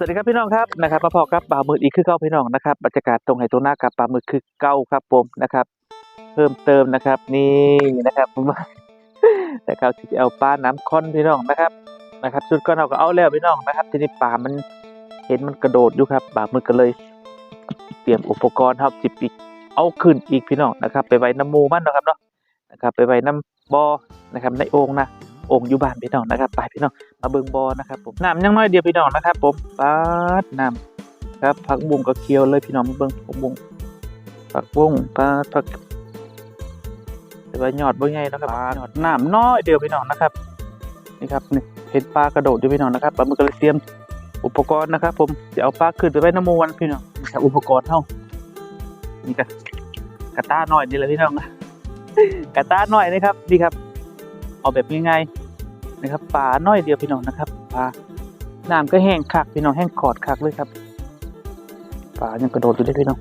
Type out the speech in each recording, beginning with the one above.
สวัสดีครับพี่น้องครับนะครับมาพอครับปลาหมึกอีกคือเก้าพี่น้องนะครับบรรยากาศตรงไหตรงหน้ากับปลาหมึกคือเก้าครับผมนะครับ เพิ่มเติมนะครับนี่นะครับผมแต่เขาที่เอาปลาน้ำค่อนพี่น้องนะครับนะครับชุดก้อนเราก็เอาแล้วพี่น้องนะครับ ทีนี้ปลามันเห็นมันกระโดดอยู่ครับปลาหมึกก็เลย เตรียมอุปกรณ์ครับจิบอีกเอาขึ้นอีกพี่น้องนะครับ ไปไว้น้ำมูมันนะครับเนาะนะครับ ไปไว้น้ำบอนะครับในโอ่งนะ อ่งอยู่บ้านพี่น้องนะครับไปพี่น้องมาเบิ่งบอนะครับผมน้ำยังน้อยเดียวพี่น้องนะครับผมปาดน้ำครับผักบุ้งก็เคี้ยวเลยพี่น้องมาเบิ่งผักบุ้งผักบุ้งปาดผักแต่ว่ายอดบ่ใหญ่นะครับยอดน้ำน้อยเดียวพี่น้องนะครับนี่ครับนี่เห็นปลากระโดดอยู่พี่น้องนะครับปลาหมึกก็เลยเตรียมอุปกรณ์นะครับ ผมจะเอาปลาขึ้นไปไว้น้ำมูวันพี่น้องนี่ครับอุปกรณ์เท่านี่ก็กระต้าหน่อยนี่แหละพี่น้องกระต้าหน่อยนะครับนี่ครับ เอาแบบง่ายๆนะครับปลาน้อยเดียวพี่น้องนะครับปลาน้ำก็แห้งคักพี่น้องแห้งขอดคักเลยครับปลายังกระโดดอยู่ด้วยพี่น้อง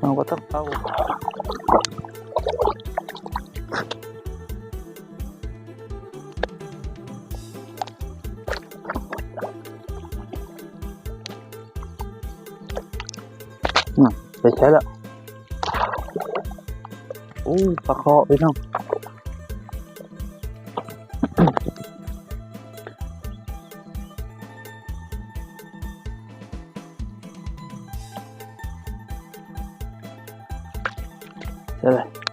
เราก็ต้องเอาไปใช้แล้ว โอ้ปลาเคาะไปน้องใช่เลย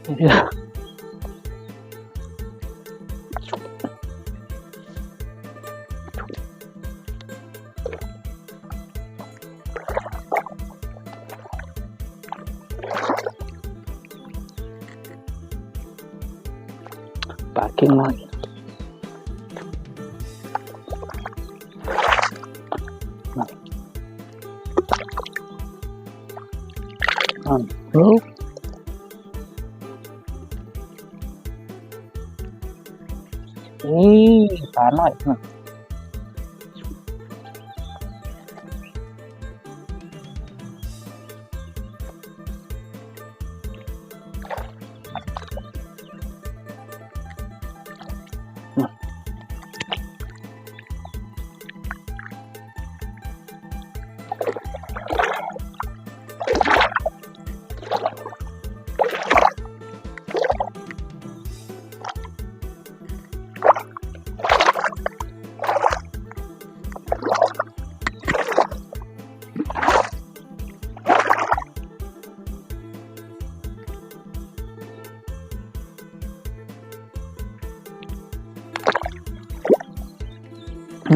ปลาเก่ น้อยอ่าลูกนี่ปลาน้อยนะ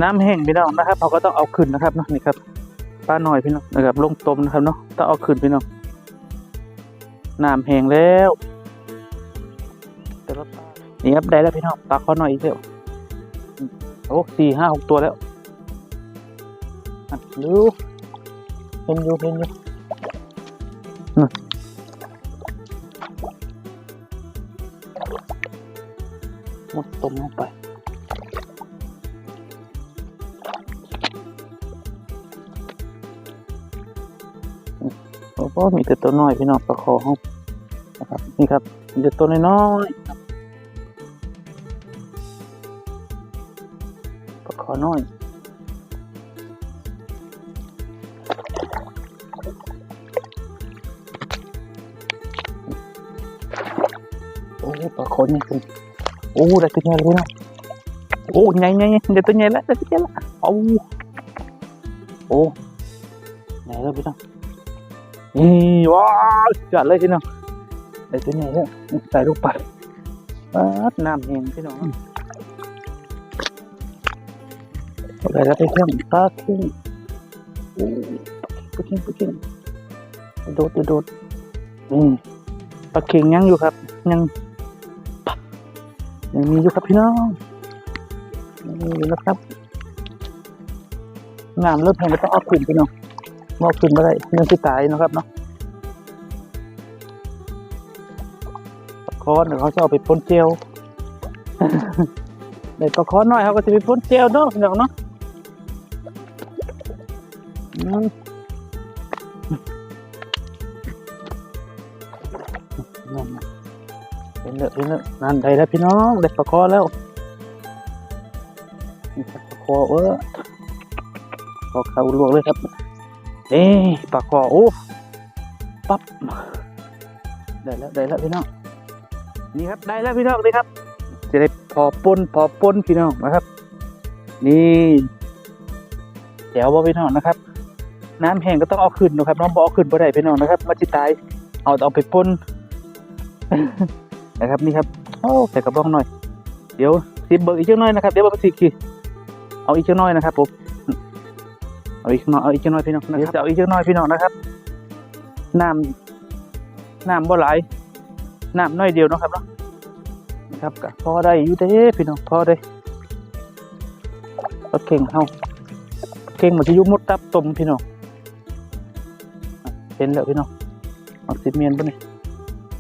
น้ำแห้งพี่น้องนะครับเราก็ต้องเอาขึ้นนะครับเนาะนี่ครับปลาหน่อยพี่น้องนะครับลงต้มนะครับเนาะต้องเอาขึ้นพี่น้องน้ำแห้งแล้วแต่ว่าปลานี่ครับได้แล้วพี่น้องปลาข้อหน่อยอีกแล้วโอ้สี่ห้าหกตัวแล้วดูเห็นอยู่เห็นอยู่หมดต้มลงไป โอ้โหมีแต่ตัวน้อยพี่น้องปลาคอเขานะครับนี่ครับมีแต่ตัวน้อยๆครับปลาคอน้อยโอ้ปลาคอนี่คือโอ้ได้ตัวใหญ่เลยนะโอ้ใหญ่ใหญ่ได้ตัวใหญ่แล้วได้ตัวใหญ่แล้ว โอ้โอ้ใหญ่แล้วพี่น้องนี่ว้าจัดเลยพี่น้องใส่ตัวใหญ่เลยใส่ลูกปัดปัดน้ำแห้งพี่น้องอะไรแล้วไปเครื่องปลาเค็งโอ้ปลาเค็งปลาเค็งโดดโดดอืมปลาเค็งยังอยู่ครับ ยังยังมีอยู่ครับพี่น้องนี่อยู่นะครับ น้ำเริ่มแห้งก็ต้องเอาขึ้นพี่น้องมอบขึ้นมาได้ยังสิตายนะครับเนาะคอนเดี๋ยวเขาจะเอาไปพ่นเจลได้ปลาคอนน้อยเขาก็จะไปพ่นเจลเนาะพี่น้องเนาะนั่นเป็นเลือเป็นเลือนั่นได้แล้วพี่น้องได้ปลาคอแล้วนี่ครับปลาคอเออ ปลาเขาลวกเลยครับเอ้ปลาคอโอ้ปั๊บได้แล้วได้แล้วพี่น้องนี่ครับได้แล้วพี่น้องนี่ครับ จะได้พอปนพอปนพี่น้องนะครับ นี่แจ๋วบ่พี่น้องนะครับ น้ำแห้งก็ต้องเอาขึ้นนะครับ น้องบเอาขึ้นบ่ได้พี่น้องนะครับมาจิตายเอาเอาไปปนนะครับนี่ครับโอ้ใส่กระบอกหน่อย เดี๋ยวซิบเบิร์อีกจังหน่อยนะครับ เดี๋ยวมาสิกีเอาอีกจังหน่อยนะครับผม เอาอีกหน่อยเอาอีกหน่อยพี่น้องนะครับจะเอาอีกหน่อยพี่น้องนะครับน้ำน้ำบ่หลายน้ำน้อยเดียวนะครับเนาะนะครับก็พอได้อยู่เด้พี่น้องพอได้รถเก่งเฮาเก่งมันจะยุ่มดตับตมพี่น้องเห็นแล้วพี่น้องมักสิเมียนปะเนี่ย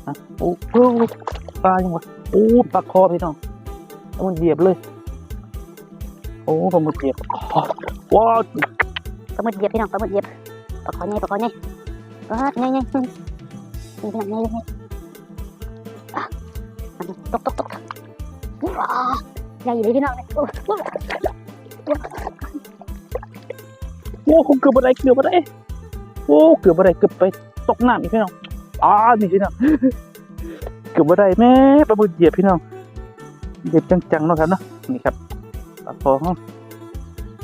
ฮะโอ้โหปลายังวะโอ้ปลาคอพี่น้องแล้วมันเหยียบเลย โอ้ปลาหมึกเหยียบว้าว ปลาหมึกเหยียบพี่น้องปลาหมึกเหยียบปลาคอใหญ่ปลาคอใหญ่เออใหญ่ใหญ่นี่พี่น้องใหญ่ใหญ่อะตกตกตกว้าวใหญ่เลยพี่น้องโอ้โหเกือบอะไรเกือบอะไรโอ้เกือบอะไรเกือบไปตกน้ำอีกพี่น้องอ่านี่พี่น้องเกือบอะไรแม่ปลาหมึกเหยียบพี่น้องเหยียบจังๆเนาะครับเนาะนี่ครับปลาคอเฮา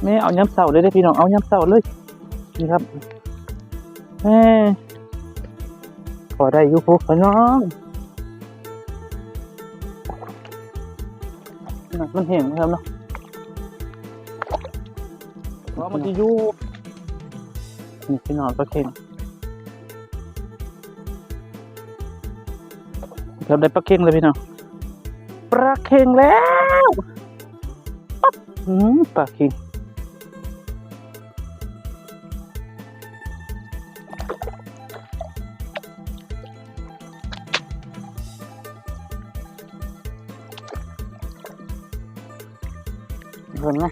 แม่เอาย้ำเสาเลยได้พี่น้องเอาย้ำเสาเลยนี่ครับแม่พอได้ยู่พวกน้องน่ะมันเห็นครับเนาะเพราะมันจะยู่นี่พี่น้องก็เข่งครับได้ปลาเข่งเลยพี่น้องปลาเข่งแล้วปั๊บอืมปลาเข่ง เห็นไหม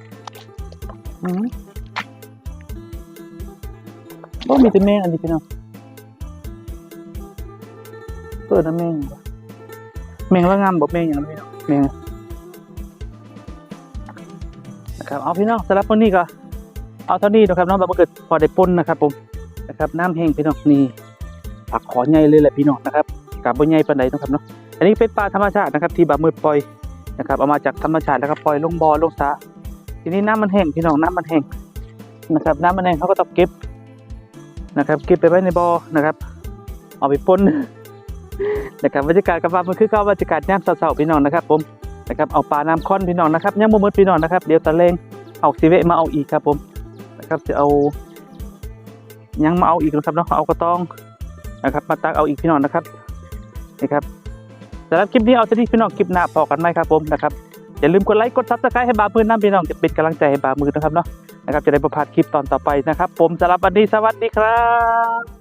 อืมบ่มีแต่แมงอันนี้พี่น้องเปิดนะแมงแมงละงามบ่แมงอย่างนั้นพี่น้องแมงนะครับเอาพี่น้องสำหรับวันนี้ก็เอาเท่านี้นะครับน้องแบบเกิดพอได้ปนนะครับผมนะครับน้ำแห้งพี่น้องนี่ผักขอใหญ่เลยแหละพี่น้องนะครับกับบ่ใหญ่ปานใดนะครับเนาะอันนี้เป็นปลาธรรมชาตินะครับที่บามืดปล่อยนะครับเอามาจากธรรมชาติแล้วก็ปล่อยลงบ่อลงสระ ทีนี้น้ำมันแห้งพี่น้องน้ำมันแห้งนะครับ น้ำมันแห้งเขาก็ต้องเก็บนะครับเก็บไปไว้ในบ่อนะครับ เอาไปปนนะครับบรรยากาศกับว่ามันคือเก้าบรรยากาศย่ำเสาๆพี่น้องนะครับ ผมนะครับเอาปลาน้ำค่อนพี่น้องนะครับย่ำบ่หมดพี่น้องนะครับเดี๋ยวตะเลงเอาสิเวมาเอาอีกครับผมนะครับจะเอายังมาเอาอีกนะครับเนาะเอากระตองนะครับ มาตักเอาอีกพี่น้องนะครับนี่ครับสำหรับคลิปนี้เอาเท่านี้พี่น้องคลิปหน้าพอกันไหมครับผมนะครับ อย่าลืมกดไลค์กดซับสไครต์ให้บามือน้ำพี่น้องจะเป็นกำลังใจให้บามือนะครับเนาะนะครับจะได้ประพาดคลิปตอนต่อไปนะครับ ผมสำหรับวันนี้สวัสดีครับ